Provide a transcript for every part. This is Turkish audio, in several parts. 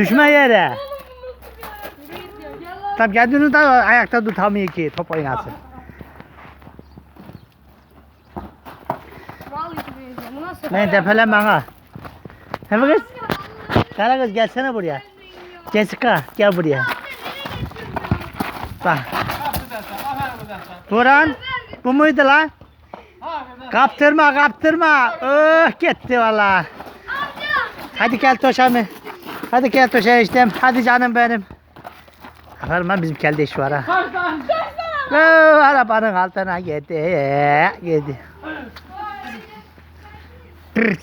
Düşme yere. Tam kendini de ayakta tutamıyor ki top oynasın. Ben tepeleme ha. Hem kız. Kara kız gelsene buraya. Jessica gel buraya. Bak. Buran bu muydu lan? Kaptırma kaptırma. Öh gitti valla. Hadi gel Toşami. Hadi gel Toşa işte. Hadi canım benim. Aferin lan bizim kelde iş var ha. Öh, arabanın altına gitti. Gitti. Pırt.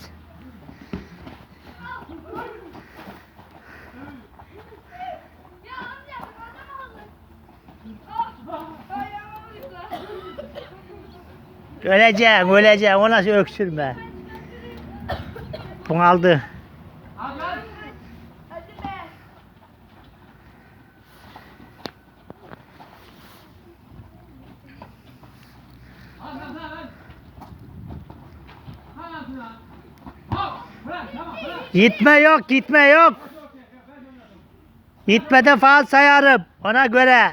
Öleceğim, öleceğim. O nasıl öksürme? Bunaldı. Gitme yok, gitme yok. Gitmede faal sayarım. Ona göre.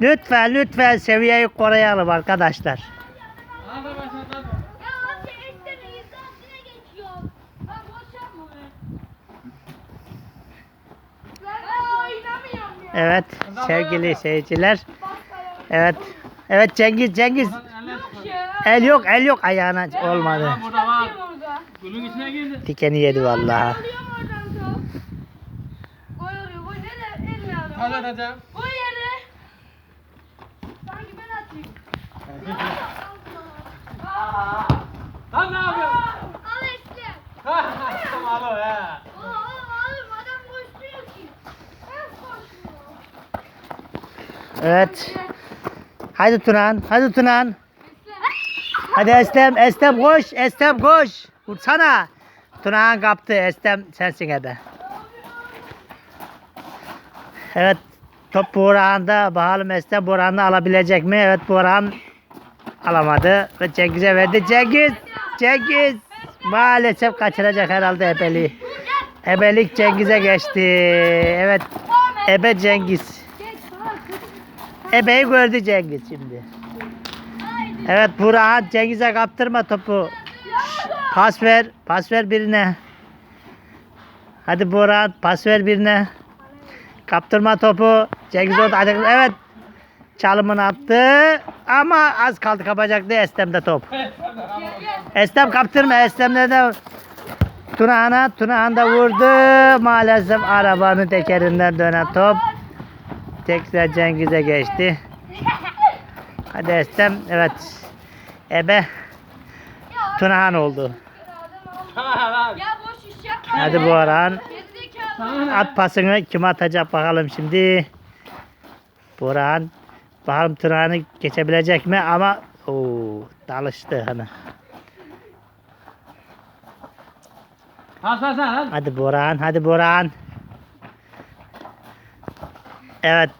Lütfen, lütfen seviyeyi koruyalım arkadaşlar. Evet, sevgili seyirciler. Evet. Evet Cengiz, Cengiz. El yok, el yok ayağına olmadı. Gülün içine girdi. Dikeni yedi vallahi. Hadi atacağım. Bu yere. Sanki ben atayım. Aa! Lan ne yapıyorsun? Al işte. Ha, Tamam alo he. Oğlum oğlum adam koşmuyor ki. Hep koşmuyor. Evet. Hadi Tunan, hadi Tunan. Hadi Estem, Estem koş, Estem koş. Vursana. Tunan kaptı, Estem sensin ebe. Evet, top Buğra'nda. Bakalım Estem Buğra'nda alabilecek mi? Evet, Buğra'm alamadı. Ve Cengiz'e verdi. Cengiz, Cengiz. Maalesef kaçıracak herhalde ebeliği. Ebelik Cengiz'e geçti. Evet, ebe Cengiz. Ebeyi gördü Cengiz şimdi. Evet Burhan Cengiz'e kaptırma topu. Pas ver. Pas ver birine. Hadi Burhan pas ver birine. Kaptırma topu. Cengiz orada. Evet. Çalımını attı. Ama az kaldı kapacaktı Estem'de top. Estem kaptırma. Estem'de de Tunahan'a. Tunahan vurdu. Maalesef arabanın tekerinden dönen top. Tekrar Cengiz'e geçti. Hadi Estem. Evet. Ebe. Tunahan oldu. Ha, Ya boş iş yapma. Hadi bu aran. Gerizekalı. At pasını kim atacak bakalım şimdi. Burhan. Bakalım Tunahan'ı geçebilecek mi ama ooo dalıştı hani. Has has has. Hadi Burhan, hadi Burhan. Evet.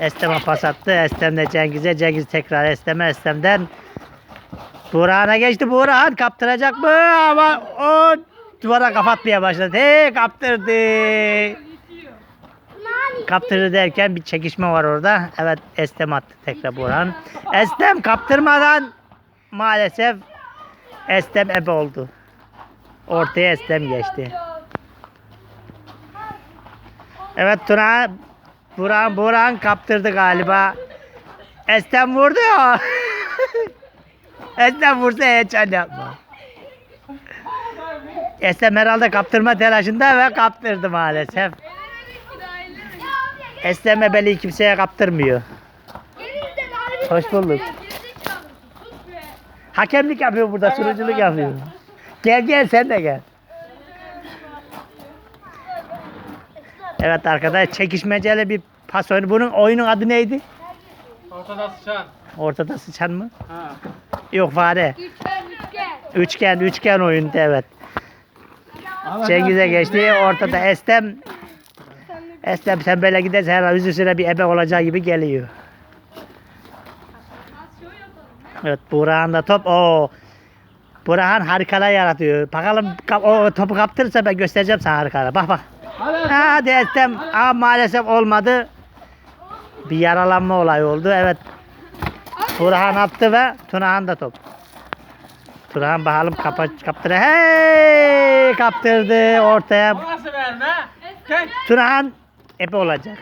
Estem'e pas attı. Estem de Cengiz'e. Cengiz tekrar Estem'e. Estem'den Burhan'a geçti. Burhan kaptıracak mı? Ama o duvara kapatmaya başladı. Hey kaptırdı. Kaptırdı derken bir çekişme var orada. Evet Estem attı tekrar Burhan. Estem kaptırmadan maalesef Estem ebe oldu. Ortaya Estem geçti. Evet Tuna Buran Buran kaptırdı galiba. Estem vurdu ya. Estem vursa heyecan yapma. Estem herhalde kaptırma telaşında ve kaptırdı maalesef. Estem ebeliği kimseye kaptırmıyor. Hoş bulduk. Hakemlik yapıyor burada, sürücülük yapıyor. Gel gel sen de gel. Evet arkadaş çekişmeceli bir pas oyunu. Bunun oyunun adı neydi? Ortada sıçan. Ortada sıçan mı? Ha. Yok fare. Üçgen üçgen. Üçgen, üçgen oyunu evet. Cengiz'e geçti. Ortada Estem. Estem sen böyle gidersen herhalde uzun süre bir ebe olacağı gibi geliyor. Evet Burak'ın da top. Oo. Burhan harikalar yaratıyor. Bakalım o topu kaptırırsa ben göstereceğim sana harikalar. Bak bak. Hadi. Ha, Estem. Ama maalesef olmadı. Bir yaralanma olayı oldu. Evet. Burhan attı ve Tunahan da top. Tunahan bakalım kapa kaptırdı. Hey! Kaptırdı ortaya. Nasıl verme? Tunahan ebe olacak.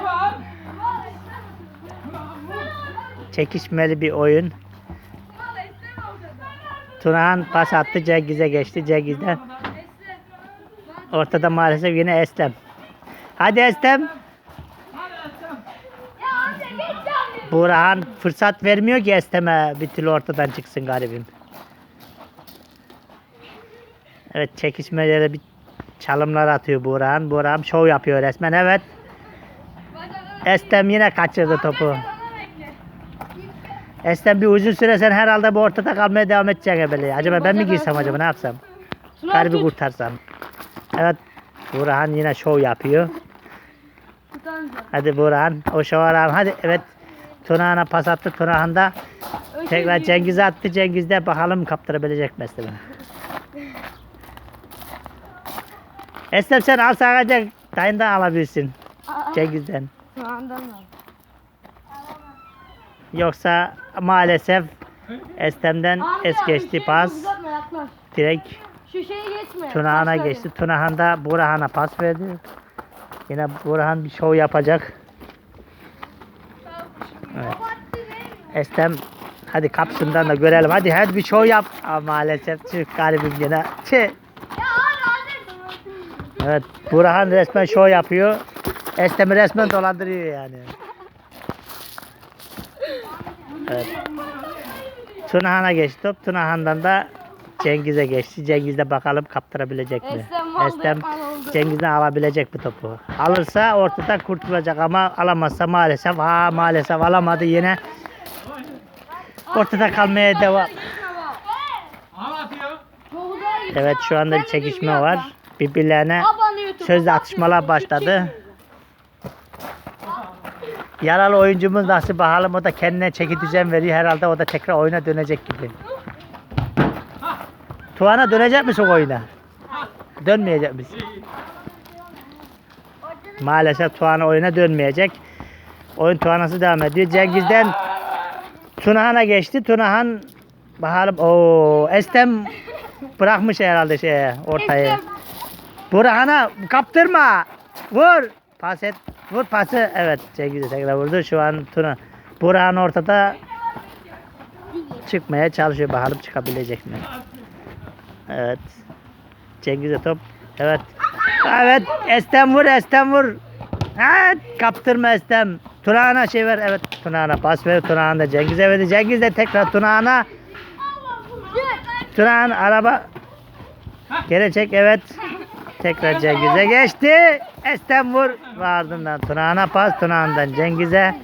Turan. Çekişmeli bir oyun. Tunahan pas attı. Cengiz'e geçti. Cengiz'den ortada maalesef yine Estem. Hadi Estem. Burhan fırsat vermiyor ki Estem'e bir türlü ortadan çıksın garibim. Evet çekişmelere bir çalımlar atıyor Burhan. Burhan şov yapıyor resmen. Evet. Estem yine kaçırdı topu. Estem bir uzun süre sen herhalde bu ortada kalmaya devam edeceksin ebeli. Acaba ben mi girsem acaba ne yapsam? Garibi kurtarsam. Evet. Burhan yine şov yapıyor. Hadi Burhan. O şova rağmen hadi evet. Tunahan'a pas attı. Tunahan da tekrar Cengiz'e attı. Cengiz de bakalım kaptırabilecek mi Estem'e. Estem sen al sadece dayından alabilirsin. Cengiz'den. Yoksa maalesef Estem'den es geçti pas. Direkt Şu şeyi geçme. Tunahan'a Taşları. geçti. Tunahan da Burhan'a pas verdi. Yine Burhan bir şov yapacak. Evet. Estem hadi kapsından da görelim. Hadi hadi bir şov yap. Aa, maalesef çık garibim. Ya hadi Evet Burhan resmen şov yapıyor. Estem'i resmen dolandırıyor yani. Evet. Tunahan'a geçti top. Tunahan'dan da Cengiz'e geçti. Cengiz de bakalım kaptırabilecek mi? Estem aldı, Estem aldı. Cengiz'den alabilecek bu topu. Alırsa ortadan kurtulacak ama alamazsa maalesef ha maalesef alamadı yine. Ortada kalmaya devam. Evet şu anda bir çekişme var. Birbirlerine sözlü atışmalar başladı. Yaralı oyuncumuz nasıl bakalım o da kendine çeki düzen veriyor herhalde o da tekrar oyuna dönecek gibi. Tuana dönecek misin oyuna? Dönmeyecek misin? Maalesef Tuana oyuna dönmeyecek. Oyun Tuana'sı devam ediyor. Cengiz'den Tunahan'a geçti. Tunahan bakalım o Estem bırakmış herhalde şeye ortaya. Estem. Burhan'a kaptırma. Vur. Pas et. Vur pası. Evet Cengiz'e tekrar vurdu. Şu an Tuna. Burhan ortada çıkmaya çalışıyor. Bakalım çıkabilecek mi? Evet. Cengiz'e top. Evet. Evet. Estem vur. Estem vur. Evet. Kaptırma Estem. Tunağan'a şey ver. Evet. Tunağan'a pas ver. Tunağan Cengiz'e verdi. Cengiz de tekrar Tunağan'a. Tunağan araba. Geri çek. Evet. Tekrar Cengiz'e geçti. Estem vur. Ve ardından Tunağan'a pas. Tunağan'dan Cengiz'e.